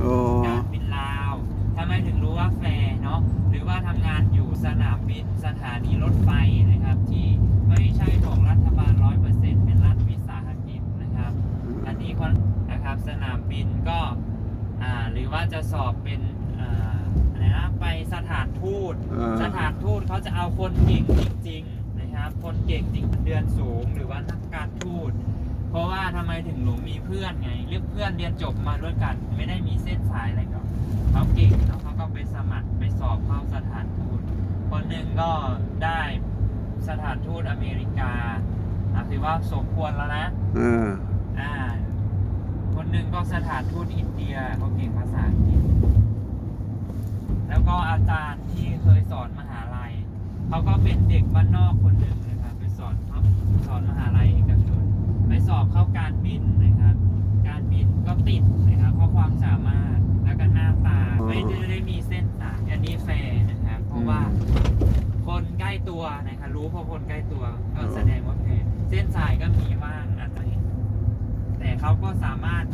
โอ้ การบินลาวทำไมถึงรู้ว่าแฟร์เนาะหรือว่าทำงานอยู่สนามบินสถานีรถไฟนะครับ ที่ไม่ใช่ของรัฐบาลร้อยเปอร์เซ็นต์เป็นรัฐวิสาหกิจนะครับ อันนี้คนนะครับสนามบินก็อ่าหรือว่าจะสอบเป็นอ่าอะไรนะไปสถานทูตเออสถานทูตเขาจะเอาคนเก่งจริงๆนะครับ คนเก่งจริงเดือนสูงหรือว่านักการทูต เพราะว่าทำไมถึงหลงมีเพื่อนไงเรียกเพื่อนเรียนจบมาด้วยกัน ไม่ได้มีเส้นสายอะไรก็เขาเก่งแล้วเขาก็ไปสมัครไปสอบเข้าสถานทูตคนหนึ่งก็ได้สถานทูตอเมริกาอะถือว่าสมควรแล้วนะเอออ่า คนหนึ่งก็สถานทูตอินเดียเขาเก่งภาษาอังกฤษแล้วก็อาจารย์ที่เคยสอนมหาลัยเขาก็เป็นเด็กบ้านนอกคนหนึ่งนะครับไปสอนเขาสอนมหาลัยเอกชน ไปสอบเข้า การบินนะครับ การบินก็ติดนะครับเพราะความสามารถแล้วก็หน้าตาอ๋อไม่ได้มีเส้นสายอันนี้แฟร์นะครับเพราะว่าคนใกล้ตัวนะครับรู้เพราะคนใกล้ตัวก็แสดงว่าแพ้เส้นสายก็มีบ้างอาจจะเห็นแต่เขาก็สามารถ